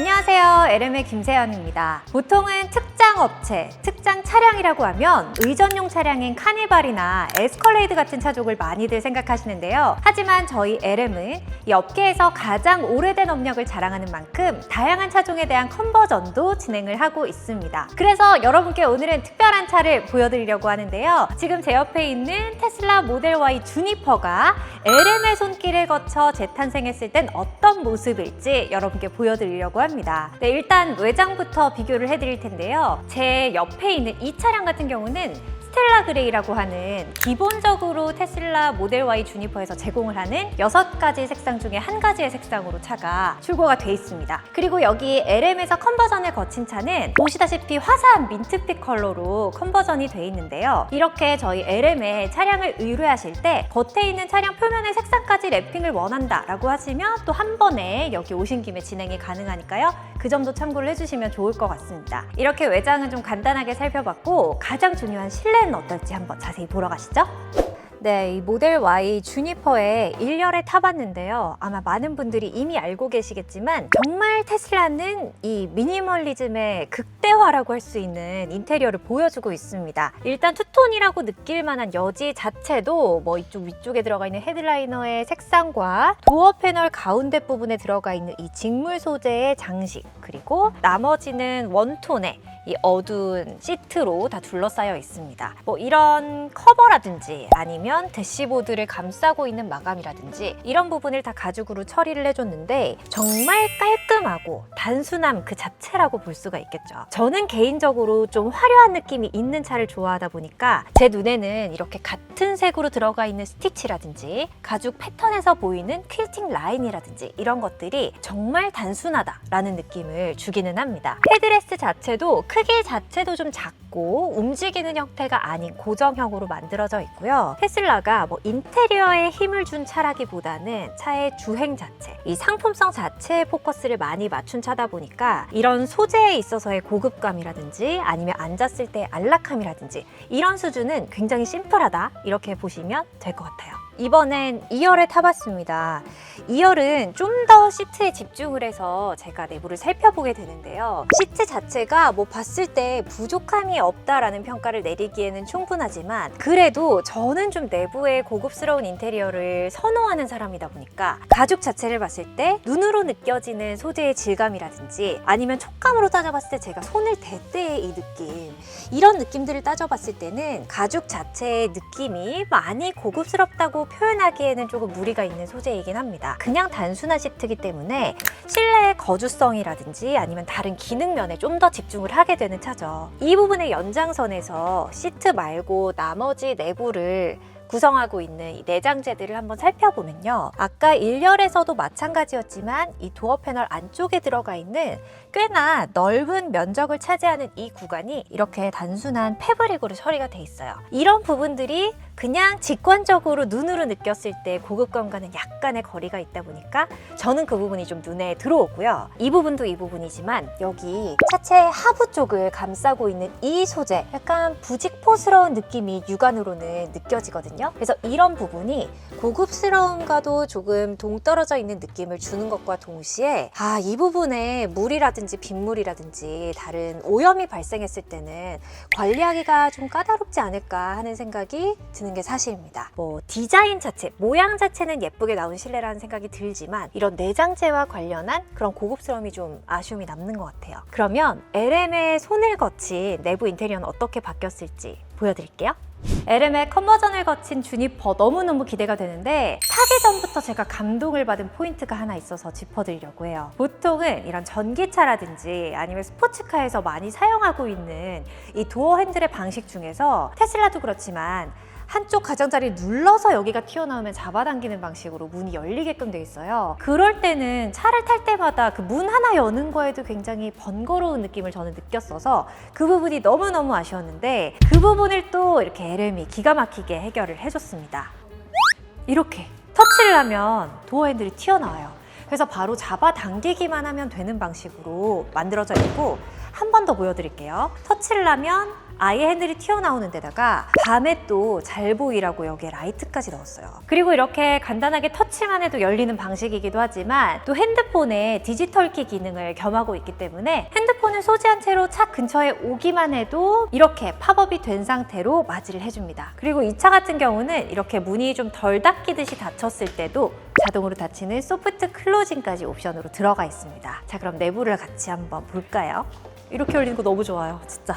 안녕하세요. LM의 김세연입니다. 보통은 특 장 업체, 특장 차량이라고 하면 의전용 차량인 카니발이나 에스컬레이드 같은 차종을 많이들 생각하시는데요. 하지만 저희 LM은 이 업계에서 가장 오래된 업력을 자랑하는 만큼 다양한 차종에 대한 컨버전도 진행을 하고 있습니다. 그래서 여러분께 오늘은 특별한 차를 보여드리려고 하는데요. 지금 제 옆에 있는 테슬라 모델 Y 주니퍼가 LM의 손길을 거쳐 재탄생했을 땐 어떤 모습일지 여러분께 보여드리려고 합니다. 네, 일단 외장부터 비교를 해드릴 텐데요. 제 옆에 있는 이 차량 같은 경우는 스텔라 그레이라고 하는 기본적으로 테슬라 모델 Y 주니퍼에서 제공을 하는 여섯 가지 색상 중에 한 가지의 색상으로 차가 출고가 돼 있습니다. 그리고 여기 LM에서 컨버전을 거친 차는 보시다시피 화사한 민트빛 컬러로 컨버전이 돼 있는데요. 이렇게 저희 LM에 차량을 의뢰하실 때 겉에 있는 차량 표면의 색상까지 랩핑을 원한다 라고 하시면 또 한 번에 여기 오신 김에 진행이 가능하니까요. 그 점도 참고를 해주시면 좋을 것 같습니다. 이렇게 외장은 좀 간단하게 살펴봤고 가장 중요한 실내 는 어떨지 한번 자세히 보러 가시죠. 네, 이 모델 Y 주니퍼에 1열에 타봤는데요. 아마 많은 분들이 이미 알고 계시겠지만 정말 테슬라는 이 미니멀리즘의 극대화라고 할 수 있는 인테리어를 보여주고 있습니다. 일단 투톤이라고 느낄 만한 여지 자체도 뭐 이쪽 위쪽에 들어가 있는 헤드라이너의 색상과 도어 패널 가운데 부분에 들어가 있는 이 직물 소재의 장식 그리고 나머지는 원톤의 이 어두운 시트로 다 둘러싸여 있습니다. 뭐 이런 커버라든지 아니면 대시보드를 감싸고 있는 마감이라든지 이런 부분을 다 가죽으로 처리를 해줬는데 정말 깔끔하고 단순함 그 자체라고 볼 수가 있겠죠. 저는 개인적으로 좀 화려한 느낌이 있는 차를 좋아하다 보니까 제 눈에는 이렇게 같은 색으로 들어가 있는 스티치라든지 가죽 패턴에서 보이는 퀼팅 라인이라든지 이런 것들이 정말 단순하다라는 느낌을 주기는 합니다. 헤드레스 자체도 크기 자체도 좀 작고 움직이는 형태가 아닌 고정형으로 만들어져 있고요. 테슬라가 뭐 인테리어에 힘을 준 차라기보다는 차의 주행 자체, 이 상품성 자체에 포커스를 많이 맞춘 차다 보니까 이런 소재에 있어서의 고급감이라든지 아니면 앉았을 때 안락함이라든지 이런 수준은 굉장히 심플하다 이렇게 보시면 될 것 같아요. 이번엔 2열을 타봤습니다. 2열은 좀 더 시트에 집중을 해서 제가 내부를 살펴보게 되는데요. 시트 자체가 뭐 봤을 때 부족함이 없다라는 평가를 내리기에는 충분하지만 그래도 저는 좀 내부의 고급스러운 인테리어를 선호하는 사람이다 보니까 가죽 자체를 봤을 때 눈으로 느껴지는 소재의 질감이라든지 아니면 촉감으로 따져봤을 때 제가 손을 댈 때의 이 느낌 이런 느낌들을 따져봤을 때는 가죽 자체의 느낌이 많이 고급스럽다고 표현하기에는 조금 무리가 있는 소재이긴 합니다. 그냥 단순한 시트이기 때문에 실내의 거주성이라든지 아니면 다른 기능 면에 좀 더 집중을 하게 되는 차죠. 이 부분 의 연장선에서 시트 말고 나머지 내부를 구성하고 있는 이 내장재들을 한번 살펴보면요. 아까 1열에서도 마찬가지였지만 이 도어 패널 안쪽에 들어가 있는 꽤나 넓은 면적을 차지하는 이 구간이 이렇게 단순한 패브릭으로 처리가 돼 있어요. 이런 부분들이 그냥 직관적으로 눈으로 느꼈을 때 고급감과는 약간의 거리가 있다 보니까 저는 그 부분이 좀 눈에 들어오고요. 이 부분도 이 부분이지만 여기 차체 하부 쪽을 감싸고 있는 이 소재 약간 부직포스러운 느낌이 육안으로는 느껴지거든요. 그래서 이런 부분이 고급스러움과도 조금 동떨어져 있는 느낌을 주는 것과 동시에 아, 이 부분에 물이라든지 빗물이라든지 다른 오염이 발생했을 때는 관리하기가 좀 까다롭지 않을까 하는 생각이 드는 게 사실입니다. 뭐 디자인 자체, 모양 자체는 예쁘게 나온 실내라는 생각이 들지만 이런 내장재와 관련한 그런 고급스러움이 좀 아쉬움이 남는 것 같아요. 그러면 LM의 손을 거친 내부 인테리어는 어떻게 바뀌었을지 보여드릴게요. LM의 컨버전을 거친 주니퍼 너무너무 기대가 되는데 타기 전부터 제가 감동을 받은 포인트가 하나 있어서 짚어드리려고 해요. 보통은 이런 전기차라든지 아니면 스포츠카에서 많이 사용하고 있는 이 도어 핸들의 방식 중에서 테슬라도 그렇지만 한쪽 가장자리 눌러서 여기가 튀어나오면 잡아당기는 방식으로 문이 열리게끔 돼 있어요. 그럴 때는 차를 탈 때마다 그 문 하나 여는 거에도 굉장히 번거로운 느낌을 저는 느꼈어서 그 부분이 너무너무 아쉬웠는데 그 부분을 또 이렇게 LM이 기가 막히게 해결을 해줬습니다. 이렇게 터치를 하면 도어 핸들이 튀어나와요. 그래서 바로 잡아당기기만 하면 되는 방식으로 만들어져 있고 한 번 더 보여드릴게요. 터치를 하면 아예 핸들이 튀어나오는 데다가 밤에 또 잘 보이라고 여기에 라이트까지 넣었어요. 그리고 이렇게 간단하게 터치만 해도 열리는 방식이기도 하지만 또 핸드폰에 디지털 키 기능을 겸하고 있기 때문에 핸드폰을 소지한 채로 차 근처에 오기만 해도 이렇게 팝업이 된 상태로 맞이를 해줍니다. 그리고 이 차 같은 경우는 이렇게 문이 좀 덜 닫히듯이 닫혔을 때도 자동으로 닫히는 소프트 클로징까지 옵션으로 들어가 있습니다. 자, 그럼 내부를 같이 한번 볼까요? 이렇게 열리는 거 너무 좋아요, 진짜.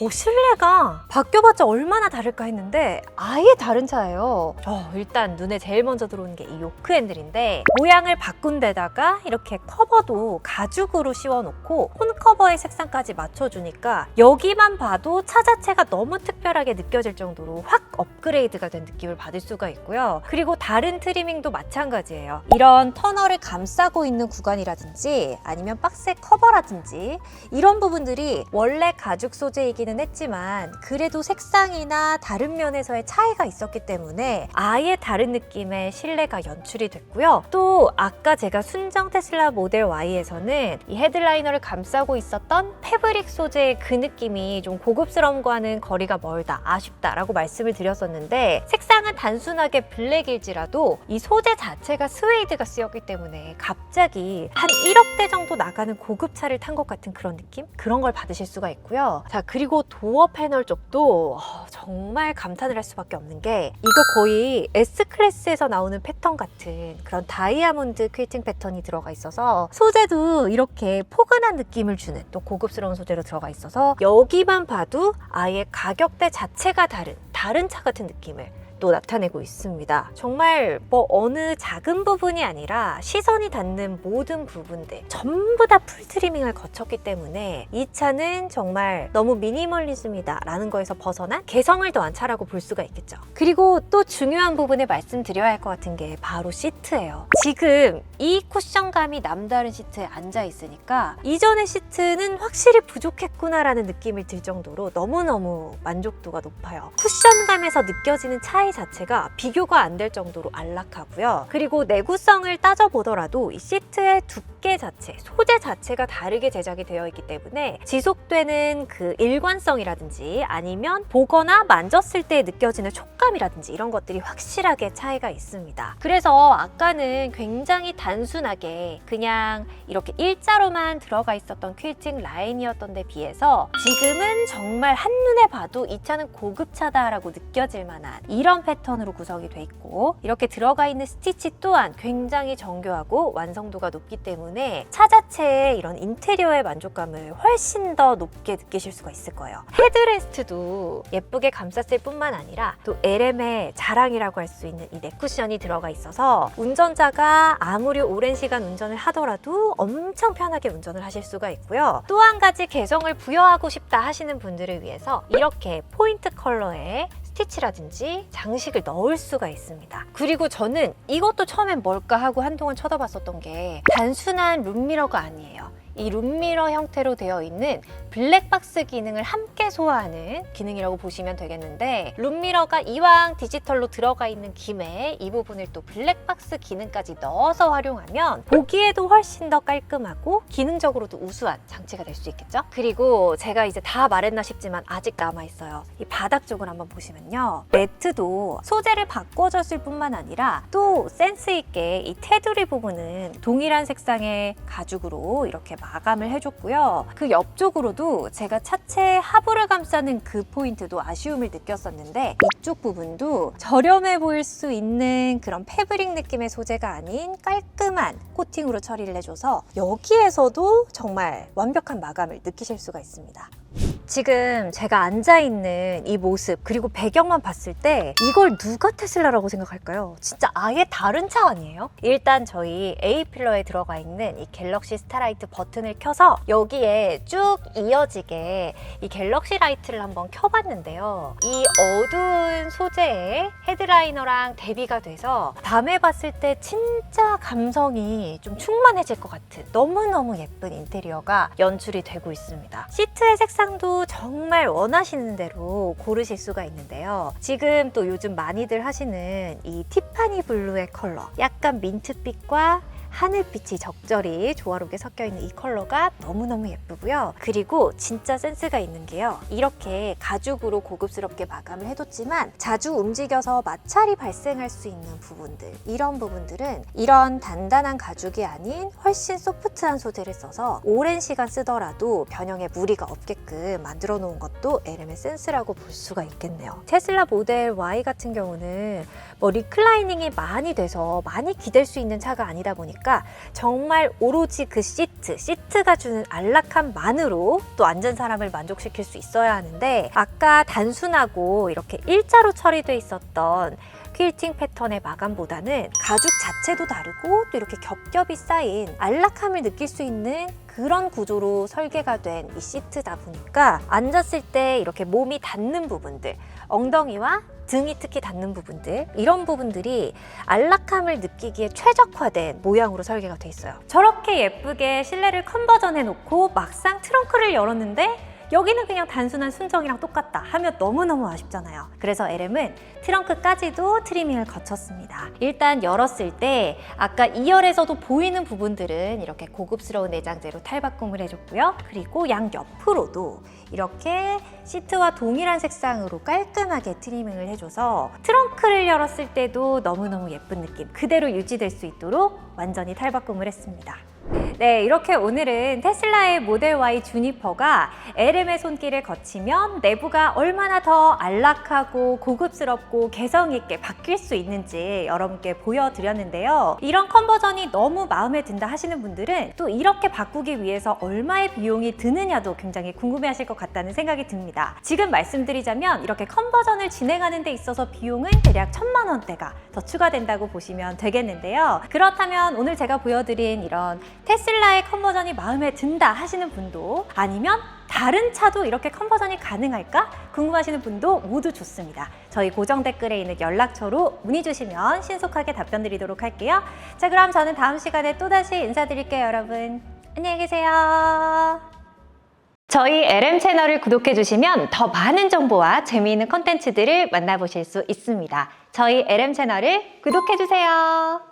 오, 실내가 바뀌어봤자 얼마나 다를까 했는데 아예 다른 차예요. 어, 일단 눈에 제일 먼저 들어오는 게 이 요크 핸들인데 모양을 바꾼 데다가 이렇게 커버도 가죽으로 씌워놓고 혼 커버의 색상까지 맞춰주니까 여기만 봐도 차 자체가 너무 특별하게 느껴질 정도로 확 업그레이드가 된 느낌을 받을 수가 있고요. 그리고 다른 트리밍도 마찬가지예요. 이런 터널을 감싸고 있는 구간이라든지 아니면 박스의 커버라든지 이런 부분들이 원래 가죽 소재이기는 했지만 그래도 색상이나 다른 면에서의 차이가 있었기 때문에 아예 다른 느낌의 실내가 연출이 됐고요. 또 아까 제가 순정 테슬라 모델 Y에서는 이 헤드라이너를 감싸고 있었던 패브릭 소재의 그 느낌이 좀 고급스러움과는 거리가 멀다, 아쉽다라고 말씀을 드렸었는데 색상은 단순하게 블랙일지라도 이 소재 자체가 스웨이드가 쓰였기 때문에 갑자기 한 1억대 정도 나가는 고급차를 탄 것 같은 그런 느낌? 그런 걸 받으실 수가 있고요. 자, 그리고 도어 패널 쪽도 어, 정말 감탄을 할 수밖에 없는 게 이거 거의 S클래스에서 나오는 패턴 같은 그런 다이아몬드 퀼팅 패턴이 들어가 있어서 소재도 이렇게 포근한 느낌을 주는 또 고급스러운 소재로 들어가 있어서 여기만 봐도 아예 가격대 자체가 다른 다른 차 같은 느낌을 또 나타내고 있습니다. 정말 뭐 어느 작은 부분이 아니라 시선이 닿는 모든 부분들 전부 다 풀 트리밍을 거쳤기 때문에 이 차는 정말 너무 미니멀리즘이다 라는 거에서 벗어난 개성을 더한 차라고 볼 수가 있겠죠. 그리고 또 중요한 부분에 말씀드려야 할 것 같은 게 바로 시트예요. 지금 이 쿠션감이 남다른 시트에 앉아 있으니까 이전의 시트는 확실히 부족했구나라는 느낌을 들 정도로 너무너무 만족도가 높아요. 쿠션감에서 느껴지는 차이 자체가 비교가 안 될 정도로 안락하고요. 그리고 내구성을 따져보더라도 이 시트의 두께 자체, 소재 자체가 다르게 제작이 되어 있기 때문에 지속되는 그 일관성이라든지 아니면 보거나 만졌을 때 느껴지는 촉감이라든지 이런 것들이 확실하게 차이가 있습니다. 그래서 아까는 굉장히 단순하게 그냥 이렇게 일자로만 들어가 있었던 퀼팅 라인이었던 데 비해서 지금은 정말 한눈에 봐도 이 차는 고급차다라고 느껴질 만한 이런 패턴으로 구성이 돼 있고 이렇게 들어가 있는 스티치 또한 굉장히 정교하고 완성도가 높기 때문에 차 자체의 이런 인테리어의 만족감을 훨씬 더 높게 느끼실 수가 있을 거예요. 헤드레스트도 예쁘게 감쌌을 뿐만 아니라 또 LM의 자랑이라고 할 수 있는 이 넥쿠션이 들어가 있어서 운전자가 아무리 오랜 시간 운전을 하더라도 엄청 편하게 운전을 하실 수가 있고요. 또 한 가지 개성을 부여하고 싶다 하시는 분들을 위해서 이렇게 포인트 컬러의 스티치라든지 장식을 넣을 수가 있습니다. 그리고 저는 이것도 처음엔 뭘까 하고 한동안 쳐다봤었던 게 단순한 룸미러가 아니에요. 이 룸미러 형태로 되어 있는 블랙박스 기능을 함께 소화하는 기능이라고 보시면 되겠는데 룸미러가 이왕 디지털로 들어가 있는 김에 이 부분을 또 블랙박스 기능까지 넣어서 활용하면 보기에도 훨씬 더 깔끔하고 기능적으로도 우수한 장치가 될 수 있겠죠? 그리고 제가 이제 다 말했나 싶지만 아직 남아있어요. 이 바닥 쪽을 한번 보시면요. 매트도 소재를 바꿔줬을 뿐만 아니라 또 센스 있게 이 테두리 부분은 동일한 색상의 가죽으로 이렇게 마감을 해줬고요. 그 옆쪽으로도 제가 차체 하부를 감싸는 그 포인트도 아쉬움을 느꼈었는데 이쪽 부분도 저렴해 보일 수 있는 그런 패브릭 느낌의 소재가 아닌 깔끔한 코팅으로 처리를 해줘서 여기에서도 정말 완벽한 마감을 느끼실 수가 있습니다. 지금 제가 앉아 있는 이 모습 그리고 배경만 봤을 때 이걸 누가 테슬라라고 생각할까요? 진짜 아예 다른 차 아니에요? 일단 저희 A 필러에 들어가 있는 이 갤럭시 스타라이트 버튼을 켜서 여기에 쭉 이어지게 이 갤럭시 라이트를 한번 켜봤는데요. 이 어두운 소재의 헤드라이너랑 대비가 돼서 밤에 봤을 때 진짜 감성이 좀 충만해질 것 같은 너무너무 예쁜 인테리어가 연출이 되고 있습니다. 시트의 색상도 정말 원하시는 대로 고르실 수가 있는데요. 지금 또 요즘 많이들 하시는 이 티파니 블루의 컬러, 약간 민트빛과 하늘빛이 적절히 조화롭게 섞여 있는 이 컬러가 너무너무 예쁘고요. 그리고 진짜 센스가 있는 게요. 이렇게 가죽으로 고급스럽게 마감을 해뒀지만 자주 움직여서 마찰이 발생할 수 있는 부분들 이런 부분들은 이런 단단한 가죽이 아닌 훨씬 소프트한 소재를 써서 오랜 시간 쓰더라도 변형에 무리가 없게끔 만들어 놓은 것도 LM의 센스라고 볼 수가 있겠네요. 테슬라 모델 Y 같은 경우는 뭐 리클라이닝이 많이 돼서 많이 기댈 수 있는 차가 아니다 보니까 정말 오로지 그 시트, 시트가 주는 안락함만으로 또 앉은 사람을 만족시킬 수 있어야 하는데 아까 단순하고 이렇게 일자로 처리돼 있었던 퀼팅 패턴의 마감보다는 가죽 자체도 다르고 또 이렇게 겹겹이 쌓인 안락함을 느낄 수 있는 그런 구조로 설계가 된 이 시트다 보니까 앉았을 때 이렇게 몸이 닿는 부분들, 엉덩이와 등이 특히 닿는 부분들 이런 부분들이 안락함을 느끼기에 최적화된 모양으로 설계가 돼 있어요. 저렇게 예쁘게 실내를 컨버전해 놓고 막상 트렁크를 열었는데 여기는 그냥 단순한 순정이랑 똑같다 하면 너무너무 아쉽잖아요. 그래서 LM은 트렁크까지도 트리밍을 거쳤습니다. 일단 열었을 때 아까 2열에서도 보이는 부분들은 이렇게 고급스러운 내장재로 탈바꿈을 해줬고요. 그리고 양 옆으로도 이렇게 시트와 동일한 색상으로 깔끔하게 트리밍을 해줘서 트렁크를 열었을 때도 너무너무 예쁜 느낌 그대로 유지될 수 있도록 완전히 탈바꿈을 했습니다. 네, 이렇게 오늘은 테슬라의 모델 Y 주니퍼가 LM의 손길을 거치면 내부가 얼마나 더 안락하고 고급스럽고 개성 있게 바뀔 수 있는지 여러분께 보여드렸는데요. 이런 컨버전이 너무 마음에 든다 하시는 분들은 또 이렇게 바꾸기 위해서 얼마의 비용이 드느냐도 굉장히 궁금해하실 것 같다는 생각이 듭니다. 지금 말씀드리자면 이렇게 컨버전을 진행하는 데 있어서 비용은 대략 천만 원대가 더 추가된다고 보시면 되겠는데요. 그렇다면 오늘 제가 보여드린 이런 테슬라의 컨버전이 마음에 든다 하시는 분도 아니면 다른 차도 이렇게 컨버전이 가능할까 궁금하시는 분도 모두 좋습니다. 저희 고정 댓글에 있는 연락처로 문의 주시면 신속하게 답변 드리도록 할게요. 자, 그럼 저는 다음 시간에 또다시 인사드릴게요, 여러분. 안녕히 계세요. 저희 LM 채널을 구독해 주시면 더 많은 정보와 재미있는 컨텐츠들을 만나보실 수 있습니다. 저희 LM 채널을 구독해 주세요.